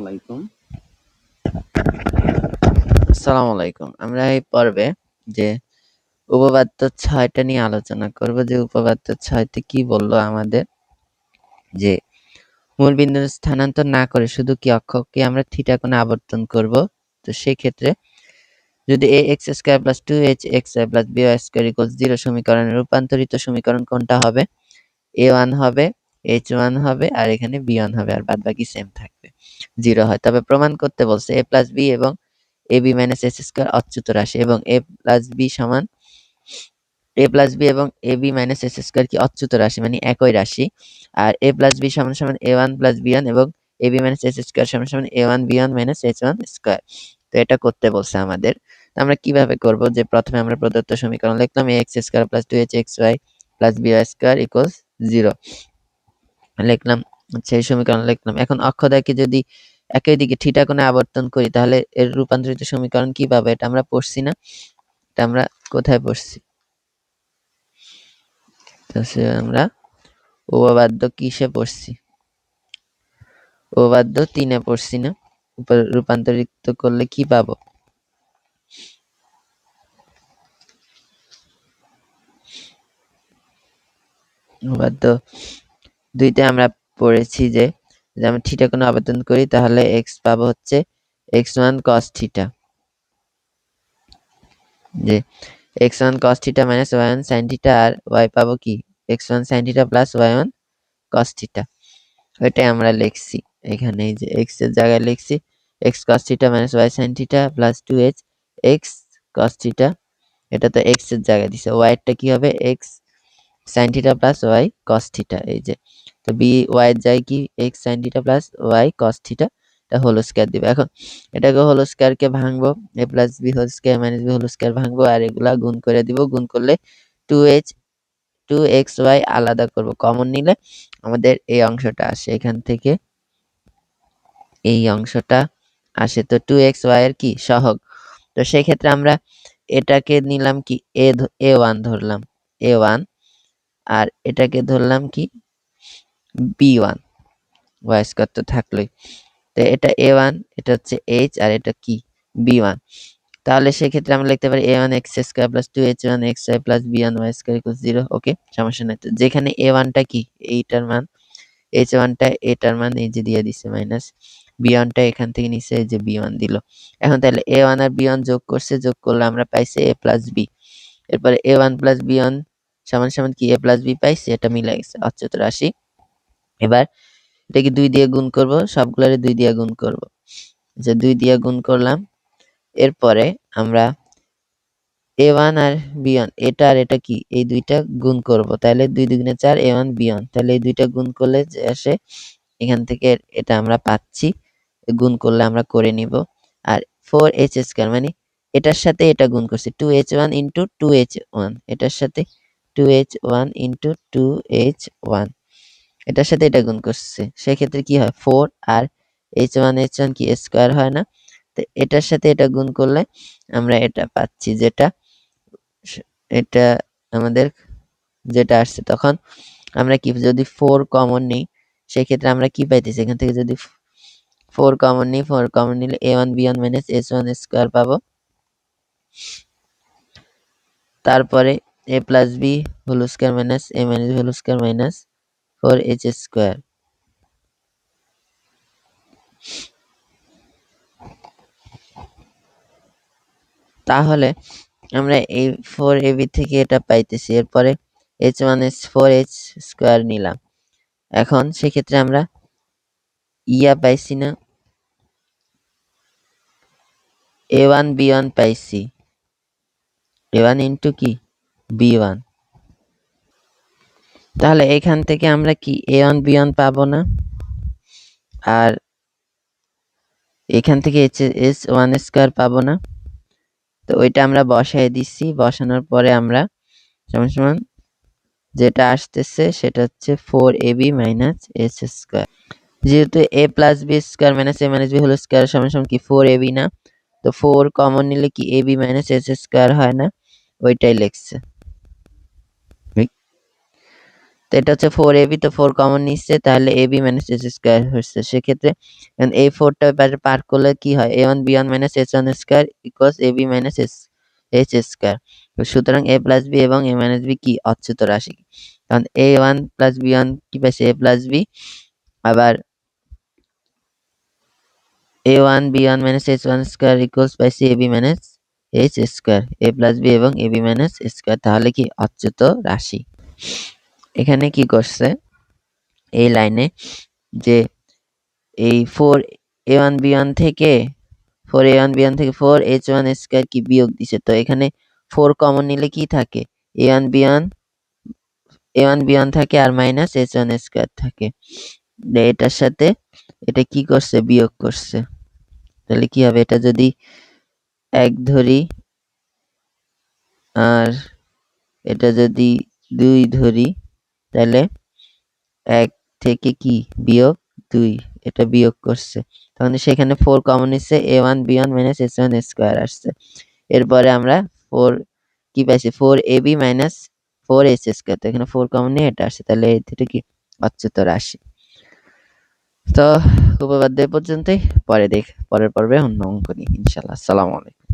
আলাইকুম। আসসালামু আলাইকুম। আমরা এই পর্বে যে উপপাদ্য ছয়টা নিয়ে আলোচনা করব, যে উপপাদ্য ছয়তে কি বলল আমাদের, যে মূল বিন্দুর স্থানান্তর না করে শুধু কি অক্ষকে আমরা থিটা আবর্তন করব, তো যদি A X square plus two H X plus B square zero সমীকরণের রূপান্তরিত সমীকরণ কোনটা হবে? এ ওয়ান হবে এইচ ওয়ান হবে, আর এখানে বি ওয়ান হবে, আর বাদ বাকি সেম থাকবে। জিরো হয়। তবে প্রমাণ করতে বলছে এ প্লাস বি এবং A B minus S square Achyuta রাশি এবং এ প্লাস বি সমান এ প্লাস বি এবং A B minus S square কি অচ্যুত রাশি? মানে একই রাশি। আর এ প্লাস বি সমান সমান A one plus B one এবং A B minus S square সমান সমান A one B one minus H one square তো এটা করতে বলছে আমাদের। আমরা কীভাবে করব যে প্রথমে আমরা প্রদত্ত সমীকরণ লিখলাম A X square plus two H X Y plus B Y square equals zero লিখলাম সেই সমীকরণ লিখলাম। এখন অক্ষদাকে যদি একই দিকে থিটা কোণে আবর্তন করি, তাহলে এর রূপান্তরিত সমীকরণ কি পাবো? এটা আমরা পড়ছি না, এটা আমরা কোথায় পড়ছি? আমরা উপবাদ্য কিসে পড়ছি? উপবাদ্য তিনে পড়ছি না রূপান্তরিত করলে কি পাবো? উপবাদ্য দুইতে আমরা পড়েছি যে, যদি আমরা থিটা কোণে আবর্তন করি, তাহলে এক্স পাবো হচ্ছে এক্স ওয়ান কস থিটা। যে X one cos theta minus Y one theta আর ওয়াই পাবো কি? X one sine theta plus Y one theta. আমরা লিখছি এখানে যে এক্সের জায়গায় লিখছি X cos theta minus Y sine theta plus two H X cos theta. এটা তো এক্সের জায়গায় দিছে। ওয়াই এরটা কি হবে? X sine theta plus Y cos এই যে। তো বি ওয়াই যায় কি X sine theta plus Y cos theta এটা হোল স্কয়ার দিবে। এখন এটাকে হোল স্কয়ারকে ভাঙবো A plus B whole square B whole square ভাঙবো, আর এগুলা গুণ করে দিব। গুণ করলে two H two X Y আলাদা করব। কমন নিলে আমাদের এই অংশটা আসে এখান থেকে। এই অংশটা আসে। তো টু এক্স ওয়াই এর কি? সহগ। তো সেই ক্ষেত্রে আমরা এটাকে নিলাম কি? এ এ ওয়ান ধরলাম। এ ওয়ান আর এটাকে ধরলাম কি? বি ওয়ান ওয়াই স্কোয়ার তো থাকলোই। তো এটা এ ওয়ান এটা হচ্ছে এইচ আর এটা কি? বি ওয়ান তাহলে সেক্ষেত্রে আমরা লিখতে পারি A one X square plus two H one X Y plus B one Y square equal zero okay সমস্যা নেই। যেখানে এ ওয়ানটা কি? এইটার মান। এইচ ওয়ানটা এটার মান এই যে দিয়ে দিছে মাইনাস বি ওয়ানটা এখান থেকে নিচে এই যে বি ওয়ান দিল। এখন তাহলে এ ওয়ান আর বি ওয়ান যোগ করছে, যোগ করলে আমরা পাইছি এ প্লাস বি এরপরে A one plus B one সমান সমান কি? এ প্লাস বি পাইছি, এটা মিলে গেছে, অচ্যুত রাশি। এবার এটাকে দুই দিয়ে গুণ করব, সবগুলারে দুই দিয়ে গুণ করব। যে দুই দিয়ে গুণ করলাম, এরপরে আমরা এ ওয়ান আর বি এটা আর এটা কি? এই দুইটা গুণ করব। তাহলে দুই দুগুণে চার এ ওয়ান বি ওয়ান তাহলে এই দুইটা গুণ করলে যে আসে, এখান থেকে এটা আমরা পাচ্ছি, গুণ করলে আমরা করে নিব। আর ফোর এইচ স্কোয়ার মানে এটার সাথে এটা গুণ করছি two H one into two H one এটার সাথে two H one into two H one এটার সাথে এটা গুণ করছে। সেক্ষেত্রে কি হয়? ফোর আর এইচ ওয়ান এইচ ওয়ান কি স্কোয়ার হয় না? তো এটার সাথে এটা গুণ করলে আমরা এটা পাচ্ছি যেটা, এটা আমাদের যেটা আসছে। তখন আমরা কি, যদি ফোর কমন নিই, সেক্ষেত্রে আমরা কি পাইতেছি? এখান থেকে যদি ফোর কমন নিই ফোর কমন নিলে A one B one minus S one square পাবো। তারপরে A plus B whole square minus A minus whole square minus four H square তাহলে আমরা এই ফোর এবি থেকে এটা পাইতেছি, এরপরে H H four H square নিলাম। এখন সেক্ষেত্রে আমরা ইয়া পাইছি না এ ওয়ান বি ওয়ান পাইছি। এ ওয়ান ইন্টু কি? বি ওয়ান তাহলে এখান থেকে আমরা কি এ ওয়ান বি ওয়ান পাবো না? আর এখান থেকে এইচ এস ওয়ান স্কোয়ার পাবো না? তো ওইটা আমরা বসাই দিচ্ছি। বসানোর পরে আমরা সমান সমান যেটা আসতেছে সেটা হচ্ছে four A B minus S square যেহেতু A plus B square minus A minus B হলো স্কোয়ার সমান সমান কি ফোর এ বি না? তো ফোর কমন নিলে কি A B minus S square হয় না? ওইটাই লিখছে। তো এটা হচ্ছে ফোর এবি তো ফোর কমন নিচ্ছে, তাহলে এবি মাইনাস এইচ স্কোয়ার হচ্ছে। সেক্ষেত্রে এই ফোরটা পার করলে কি হয়? A one B one minus H one square equals A B minus S H square সুতরাং এ প্লাস বি এবং এ মাইনাস বি কি? অচ্যুত রাশি। কারণ A one plus B one কি পাইছে? এ প্লাস বি আবার A one B one minus H one square equals পাইছি A B minus H square A plus B এবং এ বি মাইনাস স্কোয়ার তাহলে কি? অচ্যুত রাশি। এখানে কি করছে? এই লাইনে যে এই four A one B one থেকে four A one B one থেকে ফোর এইচ ওয়ান স্কোয়ার কি বিয়োগ দিছে? তো এখানে ফোর কমন নিলে কি থাকে? A one B one A one B one থাকে আর মাইনাস এইচ ওয়ান স্কোয়ার থাকে। এটার সাথে এটা কি করছে? বিয়োগ করছে। তাহলে কি হবে? এটা যদি এক ধরি আর এটা যদি দুই ধরি তাহলে এক থেকে কি? বিয়োগ দুই। এটা বিয়োগ করছে। তখন সেখানে ফোর কমন নিচ্ছে। A one B one minus S one square আসছে। এরপরে আমরা ফোর কি পাইছি? Four A B minus four S square তো এখানে ফোর কমন নিয়ে এটা আসছে। তাহলে এটা কি? অচ্যুত রাশি। তো, উপপাদ্য পর্যন্তই। পরে দেখ, পরের পর্বে অন্য অঙ্ক নিই ইনশাল্লাহ আসসালামু আলাইকুম।